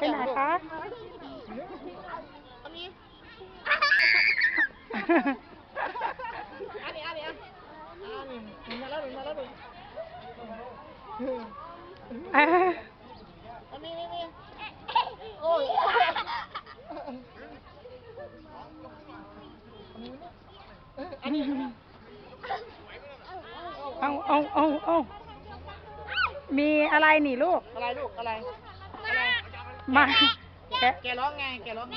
ไปไหนคะ อันนี้ อันนี้อันนี้อะอันนี้หนุนมาแล้วหนุนมาแล้วหนุนเอ้ยอันนี้นี่นี่โอ้ยอันนี้เอาเอาเอาเอามีอะไรนี่ลูก อะไรลูกอะไรอะไร มาแกะแกร้องไง แกร้องไง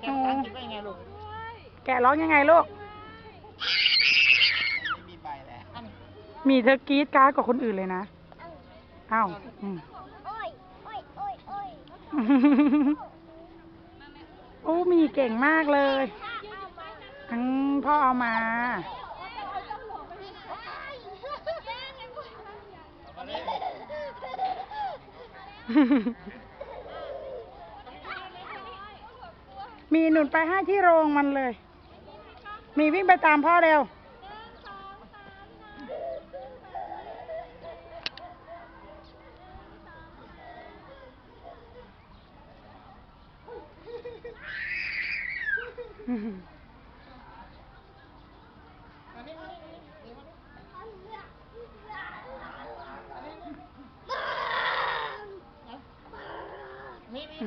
แกภาษาอังกฤษว่ายังไงลูกแกะร้องยังไงลูก ไม่มีใบแล้วอันนี้มีเธอกรีดกราร์ดกว่าคนอื่นเลยนะอ้าวอืมโอ้ยโอ้ยโอ้ยโอ้ยโอ้มีเก่งมากเลยอืมพ่อเอามามี มีหนุนไปให้ที่โรงมันเลย มีวิ่งไปตามพ่อเร็วนี่นี่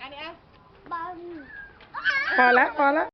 อันนี้อะบังพอแล้วพอแล้ว